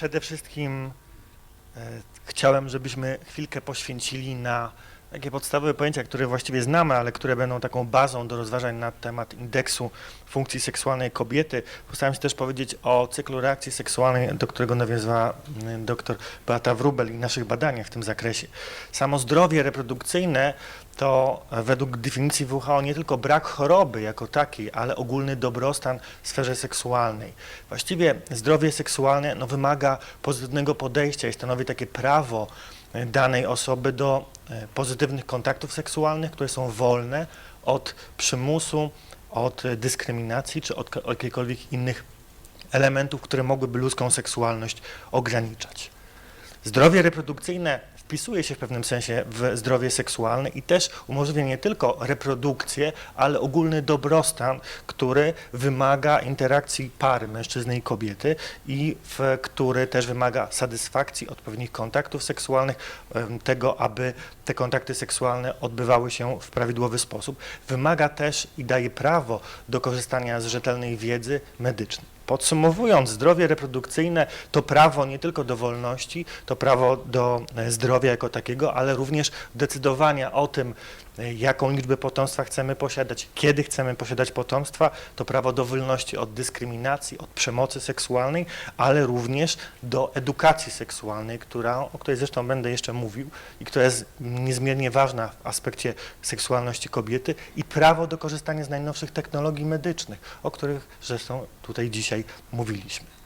Przede wszystkim e, chciałem, żebyśmy chwilkę poświęcili na takie podstawowe pojęcia, które właściwie znamy, ale które będą taką bazą do rozważań na temat indeksu funkcji seksualnej kobiety. Postaram się też powiedzieć o cyklu reakcji seksualnej, do którego nawiązała mm, dr Beata Wrubel i naszych badaniach w tym zakresie. Samo zdrowie reprodukcyjne to według definicji WHO nie tylko brak choroby jako takiej, ale ogólny dobrostan w sferze seksualnej. Właściwie zdrowie seksualne no, wymaga pozytywnego podejścia i stanowi takie prawo danej osoby do e, pozytywnych kontaktów seksualnych, które są wolne od przymusu, od e, dyskryminacji czy od jakichkolwiek innych elementów, które mogłyby ludzką seksualność ograniczać. Zdrowie reprodukcyjne wpisuje się w pewnym sensie w zdrowie seksualne i też umożliwia nie tylko reprodukcję, ale ogólny dobrostan, który wymaga interakcji pary mężczyzny i kobiety i w który też wymaga satysfakcji odpowiednich kontaktów seksualnych, tego, aby te kontakty seksualne odbywały się w prawidłowy sposób. Wymaga też i daje prawo do korzystania z rzetelnej wiedzy medycznej. Podsumowując, zdrowie reprodukcyjne to prawo nie tylko do wolności, to prawo do e, zdrowia jako takiego, ale również decydowania o tym, jaką liczbę potomstwa chcemy posiadać, kiedy chcemy posiadać potomstwa, to prawo do wolności od dyskryminacji, od przemocy seksualnej, ale również do edukacji seksualnej, która, o której zresztą będę jeszcze mówił i która jest niezmiernie ważna w aspekcie seksualności kobiety i prawo do korzystania z najnowszych technologii medycznych, o których zresztą tutaj dzisiaj mówiliśmy.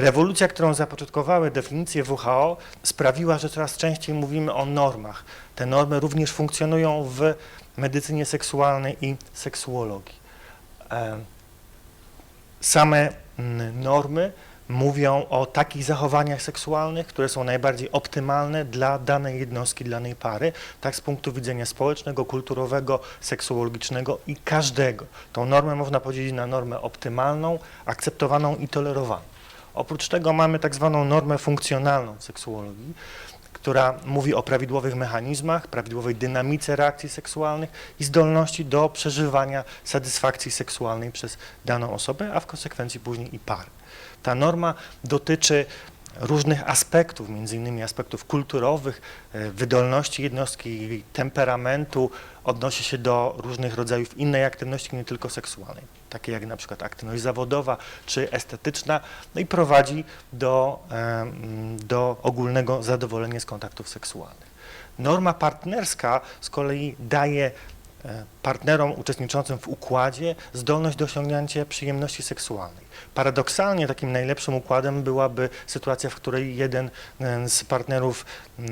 Rewolucja, którą zapoczątkowały definicje WHO, sprawiła, że coraz częściej mówimy o normach. Te normy również funkcjonują w medycynie seksualnej i seksuologii. Em, Same mm, normy mówią o takich zachowaniach seksualnych, które są najbardziej optymalne dla danej jednostki, dla danej pary, tak z punktu widzenia społecznego, kulturowego, seksuologicznego i każdego. Tą normę można podzielić na normę optymalną, akceptowaną i tolerowaną. Oprócz tego mamy tak zwaną normę funkcjonalną w seksuologii, która mówi o prawidłowych mechanizmach, prawidłowej dynamice reakcji seksualnych i zdolności do przeżywania satysfakcji seksualnej przez daną osobę, a w konsekwencji później i pary. Ta norma dotyczy różnych aspektów, między innymi aspektów kulturowych, e, wydolności jednostki, temperamentu, odnosi się do różnych rodzajów innej aktywności, nie tylko seksualnej, takie jak na przykład aktywność zawodowa czy estetyczna, no i prowadzi do, do ogólnego zadowolenia z kontaktów seksualnych. Norma partnerska z kolei daje partnerom uczestniczącym w układzie zdolność do osiągnięcia przyjemności seksualnej. Paradoksalnie takim najlepszym układem byłaby sytuacja, w której jeden e, z partnerów e,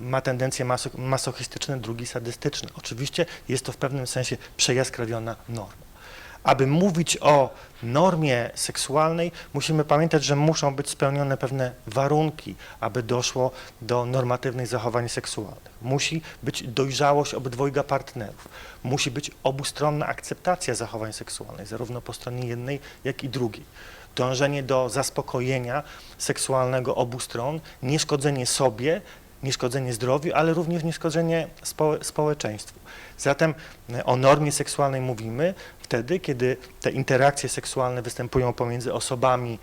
ma tendencje maso- masochistyczne, drugi sadystyczne. Oczywiście jest to w pewnym sensie przejaskrawiona norma. Aby mówić o normie seksualnej, musimy pamiętać, że muszą być spełnione pewne warunki, aby doszło do normatywnych zachowań seksualnych. Musi być dojrzałość obydwojga partnerów. Musi być obustronna akceptacja zachowań seksualnych, zarówno po stronie jednej, jak i drugiej. Dążenie do zaspokojenia seksualnego obu stron, nieszkodzenie sobie, nieszkodzenie zdrowiu, ale również nieszkodzenie spo, społeczeństwu. Zatem e, o normie seksualnej mówimy wtedy, kiedy te interakcje seksualne występują pomiędzy osobami,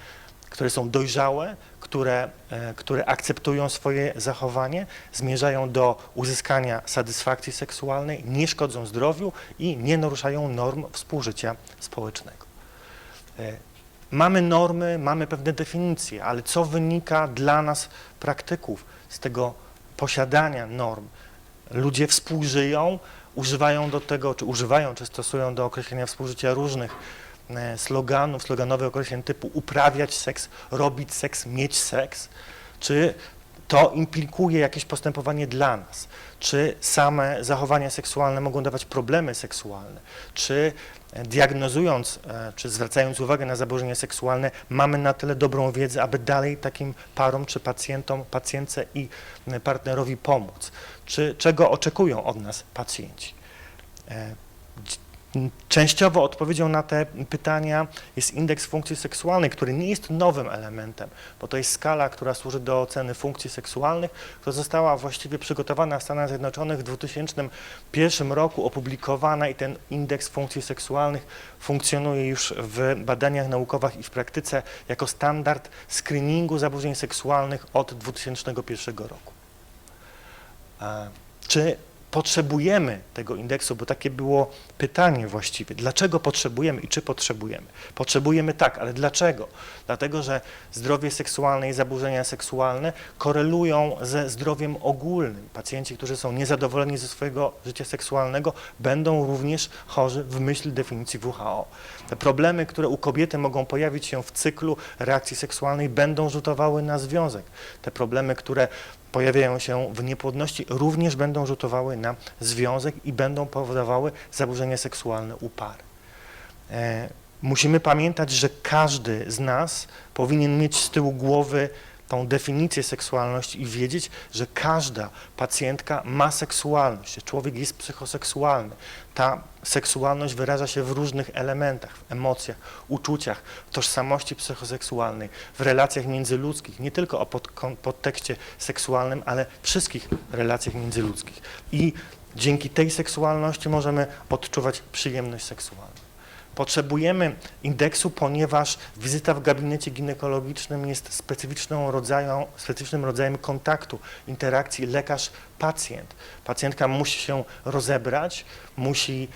które są dojrzałe, które, e, które akceptują swoje zachowanie, zmierzają do uzyskania satysfakcji seksualnej, nie szkodzą zdrowiu i nie naruszają norm współżycia społecznego. E, Mamy normy, mamy pewne definicje, ale co wynika dla nas, praktyków, z tego posiadania norm? Ludzie współżyją, używają do tego, czy używają, czy stosują do określenia współżycia różnych e, sloganów, sloganowych określeń typu uprawiać seks, robić seks, mieć seks, czy to implikuje jakieś postępowanie dla nas, czy same zachowania seksualne mogą dawać problemy seksualne, czy e, diagnozując, e, czy zwracając uwagę na zaburzenia seksualne, mamy na tyle dobrą wiedzę, aby dalej takim parom, czy pacjentom, pacjentce i e, partnerowi pomóc, czy czego oczekują od nas pacjenci. Częściowo odpowiedzią na te pytania jest indeks funkcji seksualnej, który nie jest nowym elementem, bo to jest skala, która służy do oceny funkcji seksualnych, która została właściwie przygotowana w Stanach Zjednoczonych w 2001 roku, opublikowana i ten indeks funkcji seksualnych funkcjonuje już w badaniach naukowych i w praktyce jako standard screeningu zaburzeń seksualnych od 2001 roku. Czy potrzebujemy tego indeksu, bo takie było pytanie właściwie, dlaczego potrzebujemy i czy potrzebujemy? Potrzebujemy tak, ale dlaczego? Dlatego, że zdrowie seksualne i zaburzenia seksualne korelują ze zdrowiem ogólnym. Pacjenci, którzy są niezadowoleni ze swojego życia seksualnego, będą również chorzy w myśl definicji WHO. Te problemy, które u kobiety mogą pojawić się w cyklu reakcji seksualnej, będą rzutowały na związek. Te problemy, które pojawiają się w niepłodności, również będą rzutowały na związek i będą powodowały zaburzenia seksualne u par. E, musimy pamiętać, że każdy z nas powinien mieć z tyłu głowy tą definicję seksualności i wiedzieć, że każda pacjentka ma seksualność, że człowiek jest psychoseksualny. Ta seksualność wyraża się w różnych elementach, w emocjach, uczuciach, w tożsamości psychoseksualnej, w relacjach międzyludzkich, nie tylko o pod, podtekście seksualnym, ale wszystkich relacjach międzyludzkich. I dzięki tej seksualności możemy odczuwać przyjemność seksualną. Potrzebujemy indeksu, ponieważ wizyta w gabinecie ginekologicznym jest specyficzną specyficznym rodzajem kontaktu, interakcji lekarz-pacjent. Pacjentka musi się rozebrać, musi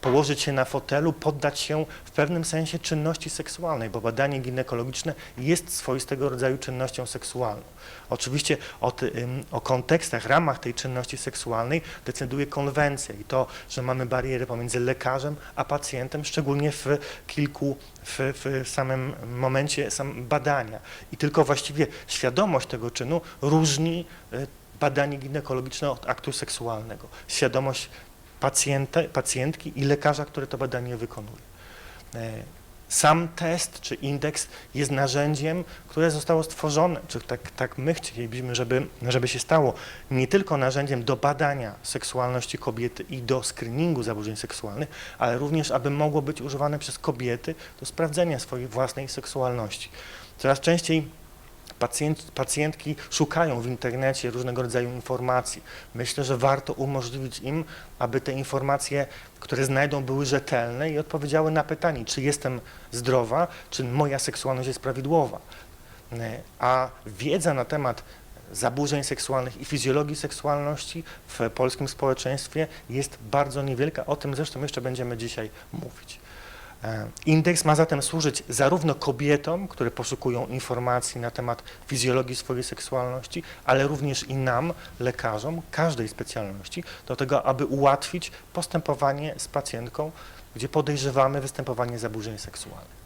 położyć się na fotelu, poddać się w pewnym sensie czynności seksualnej, bo badanie ginekologiczne jest swoistego rodzaju czynnością seksualną. Oczywiście o, ty, o kontekstach, ramach tej czynności seksualnej decyduje konwencja i to, że mamy bariery pomiędzy lekarzem a pacjentem, szczególnie w kilku, w, w samym momencie sam badania. I tylko właściwie świadomość tego czynu różni y, badanie ginekologiczne od aktu seksualnego. Świadomość pacjenta, pacjentki i lekarza, który to badanie wykonuje. E, sam test czy indeks jest narzędziem, które zostało stworzone, czy tak, tak my chcielibyśmy, żeby, żeby się stało, nie tylko narzędziem do badania seksualności kobiety i do screeningu zaburzeń seksualnych, ale również, aby mogło być używane przez kobiety do sprawdzenia swojej własnej seksualności. Coraz częściej Pacjent, pacjentki szukają w internecie różnego rodzaju informacji. Myślę, że warto umożliwić im, aby te informacje, które znajdą, były rzetelne i odpowiedziały na pytanie, czy jestem zdrowa, czy moja seksualność jest prawidłowa. A wiedza na temat zaburzeń seksualnych i fizjologii seksualności w polskim społeczeństwie jest bardzo niewielka. O tym zresztą jeszcze będziemy dzisiaj mówić. E, indeks ma zatem służyć zarówno kobietom, które poszukują informacji na temat fizjologii swojej seksualności, ale również i nam, lekarzom każdej specjalności, do tego, aby ułatwić postępowanie z pacjentką, gdzie podejrzewamy występowanie zaburzeń seksualnych.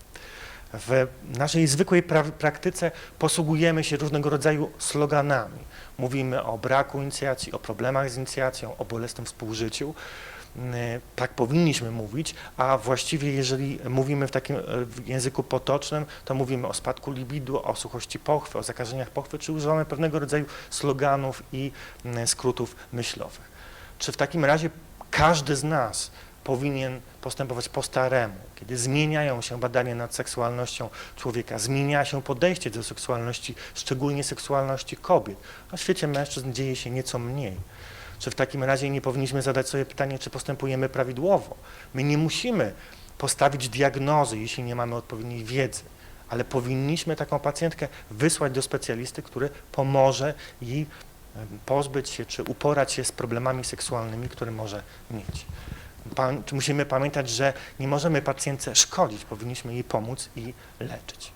W naszej zwykłej pra praktyce posługujemy się różnego rodzaju sloganami. Mówimy o braku inicjacji, o problemach z inicjacją, o bolesnym współżyciu. E, tak powinniśmy mówić, a właściwie jeżeli mówimy w takim e, języku potocznym, to mówimy o spadku libidu, o suchości pochwy, o zakażeniach pochwy, czy używamy pewnego rodzaju sloganów i skrótów myślowych. Czy w takim razie każdy z nas powinien postępować po staremu, kiedy zmieniają się badania nad seksualnością człowieka, zmienia się podejście do seksualności, szczególnie seksualności kobiet, a w świecie mężczyzn dzieje się nieco mniej. Czy w takim razie nie powinniśmy zadać sobie pytanie, czy postępujemy prawidłowo? My nie musimy postawić diagnozy, jeśli nie mamy odpowiedniej wiedzy, ale powinniśmy taką pacjentkę wysłać do specjalisty, który pomoże jej pozbyć się czy uporać się z problemami seksualnymi, które może mieć. Musimy pamiętać, że nie możemy pacjentce szkodzić, powinniśmy jej pomóc i leczyć.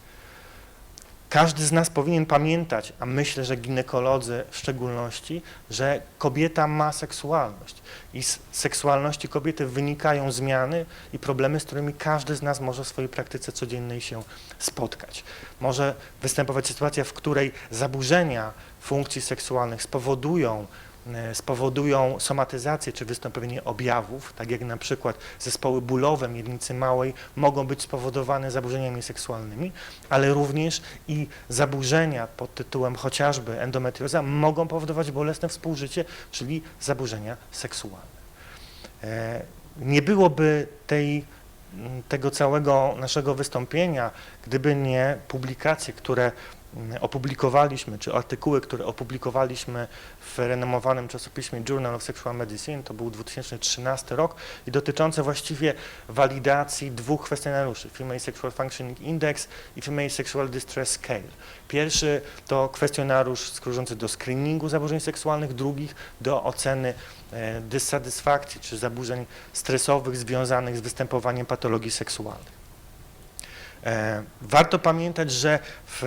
Każdy z nas powinien pamiętać, a myślę, że ginekolodzy w szczególności, że kobieta ma seksualność i z seksualności kobiety wynikają zmiany i problemy, z którymi każdy z nas może w swojej praktyce codziennej się spotkać. Może występować sytuacja, w której zaburzenia funkcji seksualnych spowodują spowodują somatyzację czy wystąpienie objawów, tak jak na przykład zespoły bólowe miednicy małej mogą być spowodowane zaburzeniami seksualnymi, ale również i zaburzenia pod tytułem chociażby endometrioza mogą powodować bolesne współżycie, czyli zaburzenia seksualne. E, nie byłoby tej, tego całego naszego wystąpienia, gdyby nie publikacje, które opublikowaliśmy, czy artykuły, które opublikowaliśmy w renomowanym czasopiśmie Journal of Sexual Medicine, to był 2013 rok i dotyczące właściwie walidacji dwóch kwestionariuszy, Female Sexual Functioning Index i Female Sexual Distress Scale. Pierwszy to kwestionariusz służący do screeningu zaburzeń seksualnych, drugich do oceny e, dysatysfakcji czy zaburzeń stresowych związanych z występowaniem patologii seksualnych. E, Warto pamiętać, że w,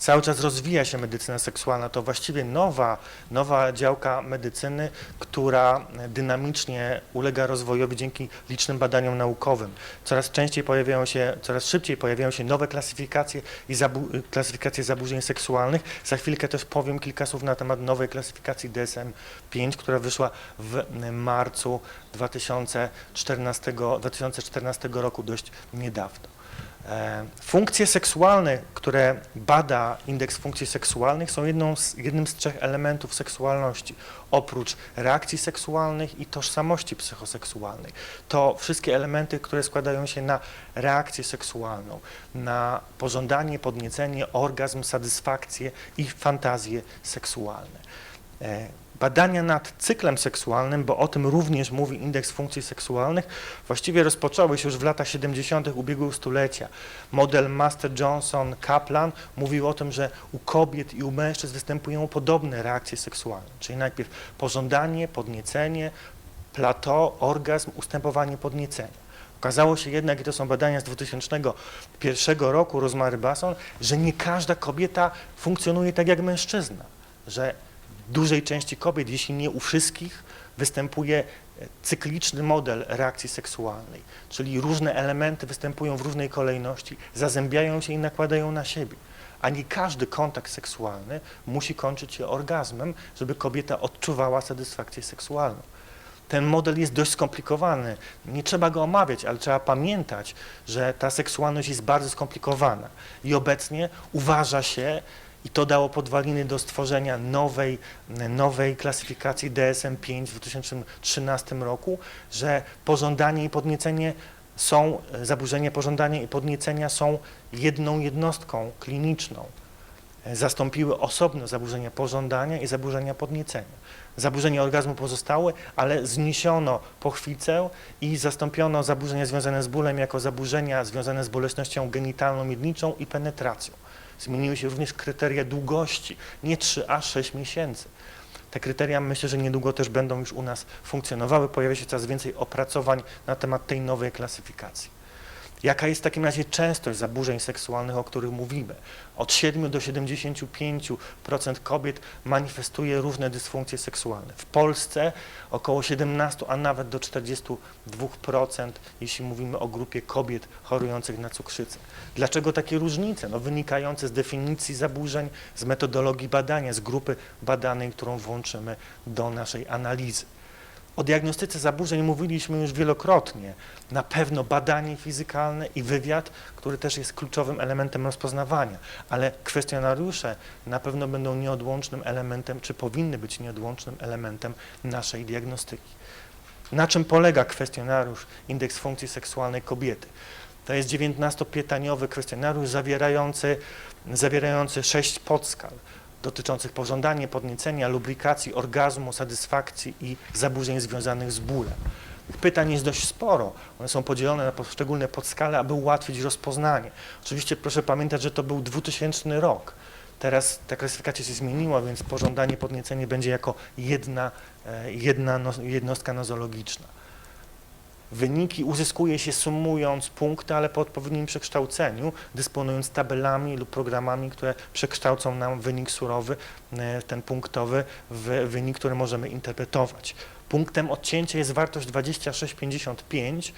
cały czas rozwija się medycyna seksualna. To właściwie nowa, nowa działka medycyny, która dynamicznie ulega rozwojowi dzięki licznym badaniom naukowym. Coraz częściej pojawiają się, coraz szybciej pojawiają się nowe klasyfikacje i zabu klasyfikacje zaburzeń seksualnych. Za chwilkę też powiem kilka słów na temat nowej klasyfikacji DSM-5, która wyszła w marcu 2014, 2014 roku dość niedawno. E, Funkcje seksualne, które bada indeks funkcji seksualnych, są jedną z, jednym z trzech elementów seksualności. Oprócz reakcji seksualnych i tożsamości psychoseksualnej. To wszystkie elementy, które składają się na reakcję seksualną, na pożądanie, podniecenie, orgazm, satysfakcję i fantazje seksualne. Badania nad cyklem seksualnym, bo o tym również mówi indeks funkcji seksualnych, właściwie rozpoczęły się już w latach 70. ubiegłego stulecia. Model Master Johnson Kaplan mówił o tym, że u kobiet i u mężczyzn występują podobne reakcje seksualne, czyli najpierw pożądanie, podniecenie, plateau, orgazm, ustępowanie podniecenia. Okazało się jednak, i to są badania z 2001 roku, Rosemary Basson, że nie każda kobieta funkcjonuje tak jak mężczyzna, że dużej części kobiet, jeśli nie u wszystkich, występuje e, cykliczny model reakcji seksualnej, czyli różne elementy występują w różnej kolejności, zazębiają się i nakładają na siebie. A nie każdy kontakt seksualny musi kończyć się orgazmem, żeby kobieta odczuwała satysfakcję seksualną. Ten model jest dość skomplikowany. Nie trzeba go omawiać, ale trzeba pamiętać, że ta seksualność jest bardzo skomplikowana. I obecnie uważa się, i to dało podwaliny do stworzenia nowej, nowej klasyfikacji DSM-5 w 2013 roku, że pożądanie i podniecenie są, zaburzenia pożądania i podniecenia są jedną jednostką kliniczną. Zastąpiły osobno zaburzenia pożądania i zaburzenia podniecenia. Zaburzenia orgazmu pozostały, ale zniesiono pochwicę i zastąpiono zaburzenia związane z bólem jako zaburzenia związane z boleśnością genitalną, miedniczą i penetracją. Zmieniły się również kryteria długości, nie 3 a 6 miesięcy. Te kryteria myślę, że niedługo też będą już u nas funkcjonowały. Pojawia się coraz więcej opracowań na temat tej nowej klasyfikacji. Jaka jest w takim razie częstość zaburzeń seksualnych, o których mówimy? Od 7 do 75% kobiet manifestuje różne dysfunkcje seksualne. W Polsce około 17, a nawet do 42%, jeśli mówimy o grupie kobiet chorujących na cukrzycę. Dlaczego takie różnice? No, wynikające z definicji zaburzeń, z metodologii badania, z grupy badanej, którą włączymy do naszej analizy. O diagnostyce zaburzeń mówiliśmy już wielokrotnie. Na pewno badanie fizykalne i wywiad, który też jest kluczowym elementem rozpoznawania, ale kwestionariusze na pewno będą nieodłącznym elementem, czy powinny być nieodłącznym elementem naszej diagnostyki. Na czym polega kwestionariusz indeks funkcji seksualnej kobiety? To jest 19-pytaniowy kwestionariusz zawierający, zawierający sześć podskal dotyczących pożądania, podniecenia, lubrikacji, orgazmu, satysfakcji i zaburzeń związanych z bólem. Pytań jest dość sporo. One są podzielone na poszczególne podskale, aby ułatwić rozpoznanie. Oczywiście proszę pamiętać, że to był 2000 rok. Teraz ta klasyfikacja się zmieniła, więc pożądanie, podniecenie będzie jako jedna, e, jedna no- jednostka nozologiczna. Wyniki uzyskuje się sumując punkty, ale po odpowiednim przekształceniu, dysponując tabelami lub programami, które przekształcą nam wynik surowy, e, ten punktowy, w wynik, który możemy interpretować. Punktem odcięcia jest wartość 26,55.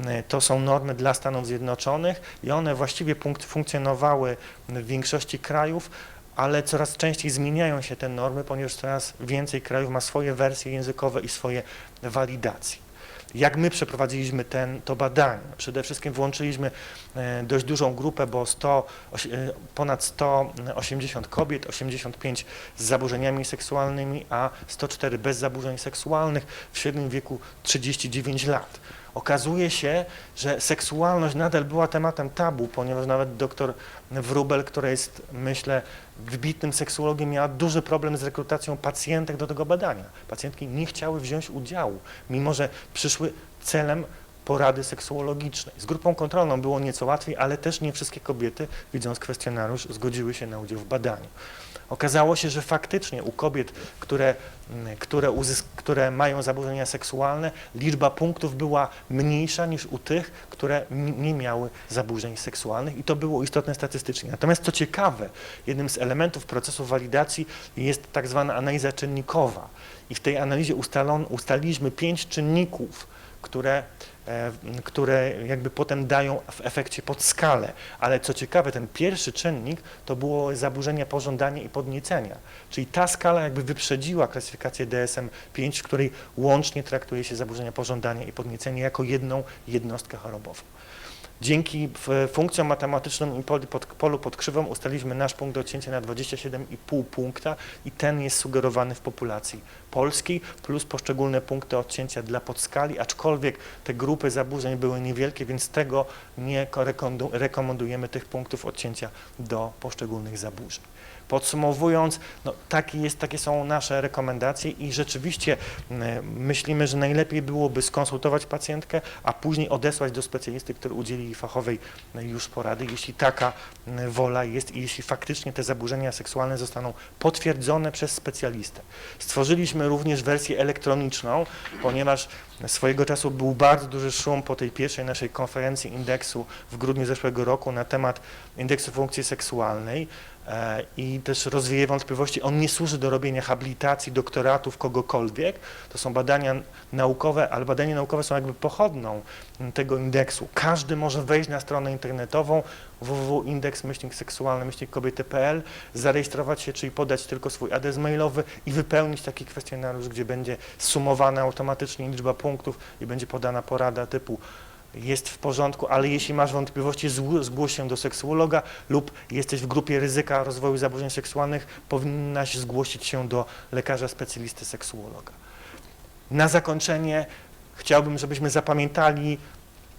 E, To są normy dla Stanów Zjednoczonych i one właściwie punkt funkcjonowały w większości krajów, ale coraz częściej zmieniają się te normy, ponieważ coraz więcej krajów ma swoje wersje językowe i swoje walidacje. Jak my przeprowadziliśmy ten, to badanie. Przede wszystkim włączyliśmy e, dość dużą grupę, bo 100, osi- e, ponad 180 kobiet, 85 z zaburzeniami seksualnymi, a 104 bez zaburzeń seksualnych w średnim wieku 39 lat. Okazuje się, że seksualność nadal była tematem tabu, ponieważ nawet doktor Wrubel, która jest, myślę, wybitnym seksuologiem, miała duży problem z rekrutacją pacjentek do tego badania. Pacjentki nie chciały wziąć udziału, mimo że przyszły celem porady seksuologicznej. Z grupą kontrolną było nieco łatwiej, ale też nie wszystkie kobiety, widząc kwestionariusz, zgodziły się na udział w badaniu. Okazało się, że faktycznie u kobiet, które, mm, które, które mają zaburzenia seksualne, liczba punktów była mniejsza niż u tych, które nie miały zaburzeń seksualnych i to było istotne statystycznie. Natomiast co ciekawe, jednym z elementów procesu walidacji jest tak zwana analiza czynnikowa i w tej analizie ustalon, ustaliliśmy pięć czynników, które, które jakby potem dają w efekcie podskalę. Ale co ciekawe, ten pierwszy czynnik to było zaburzenia pożądania i podniecenia. Czyli ta skala jakby wyprzedziła klasyfikację DSM-5, w której łącznie traktuje się zaburzenia pożądania i podniecenia jako jedną jednostkę chorobową. Dzięki funkcjom matematycznym i polu pod, krzywą ustaliliśmy nasz punkt do odcięcia na 27,5 punkta i ten jest sugerowany w populacji polskiej, plus poszczególne punkty odcięcia dla podskali, aczkolwiek te grupy zaburzeń były niewielkie, więc tego nie ko- rekomendu- rekomendujemy tych punktów odcięcia do poszczególnych zaburzeń. Podsumowując, no, takie, jest, takie są nasze rekomendacje i rzeczywiście mm, myślimy, że najlepiej byłoby skonsultować pacjentkę, a później odesłać do specjalisty, który udzieli fachowej mm, już porady, jeśli taka mm, wola jest i jeśli faktycznie te zaburzenia seksualne zostaną potwierdzone przez specjalistę. Stworzyliśmy również wersję elektroniczną, ponieważ swojego czasu był bardzo duży szum po tej pierwszej naszej konferencji indeksu w grudniu zeszłego roku na temat indeksu funkcji seksualnej i też rozwieje wątpliwości. On nie służy do robienia habilitacji, doktoratów, kogokolwiek. To są badania naukowe, ale badania naukowe są jakby pochodną tego indeksu. Każdy może wejść na stronę internetową www.indeks-seksualny-kobiety.pl, zarejestrować się, czyli podać tylko swój adres mailowy i wypełnić taki kwestionariusz, gdzie będzie sumowana automatycznie liczba punktów i będzie podana porada typu jest w porządku, ale jeśli masz wątpliwości, zgł- zgłoś się do seksuologa lub jesteś w grupie ryzyka rozwoju zaburzeń seksualnych, powinnaś zgłosić się do lekarza specjalisty seksuologa. Na zakończenie chciałbym, żebyśmy zapamiętali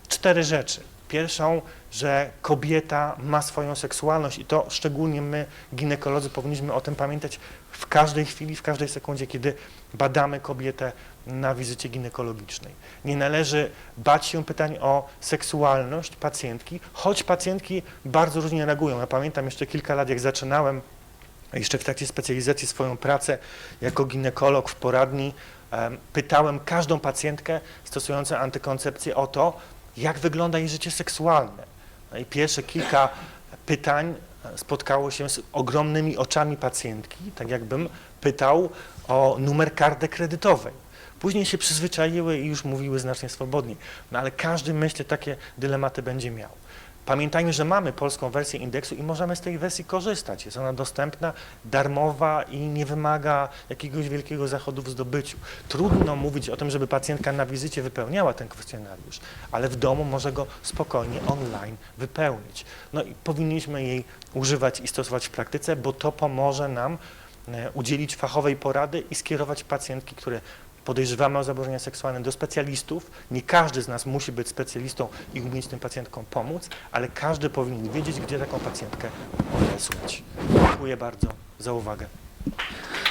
cztery rzeczy. Pierwszą, że kobieta ma swoją seksualność i to szczególnie my, ginekolodzy, powinniśmy o tym pamiętać w każdej chwili, w każdej sekundzie, kiedy badamy kobietę na wizycie ginekologicznej. Nie należy bać się pytań o seksualność pacjentki, choć pacjentki bardzo różnie reagują. Ja pamiętam jeszcze kilka lat, jak zaczynałem jeszcze w trakcie specjalizacji swoją pracę jako ginekolog w poradni, em, pytałem każdą pacjentkę stosującą antykoncepcję o to, jak wygląda jej życie seksualne. No i pierwsze kilka pytań spotkało się z ogromnymi oczami pacjentki, tak jakbym pytał o numer karty kredytowej. Później się przyzwyczaiły i już mówiły znacznie swobodniej. No ale każdy, myślę, takie dylematy będzie miał. Pamiętajmy, że mamy polską wersję indeksu i możemy z tej wersji korzystać. Jest ona dostępna, darmowa i nie wymaga jakiegoś wielkiego zachodu w zdobyciu. Trudno mówić o tym, żeby pacjentka na wizycie wypełniała ten kwestionariusz, ale w domu może go spokojnie online wypełnić. No i powinniśmy jej używać i stosować w praktyce, bo to pomoże nam e, udzielić fachowej porady i skierować pacjentki, które podejrzewamy o zaburzenia seksualne do specjalistów. Nie każdy z nas musi być specjalistą i umieć tym pacjentkom pomóc, ale każdy powinien wiedzieć, gdzie taką pacjentkę odesłać. Dziękuję bardzo za uwagę.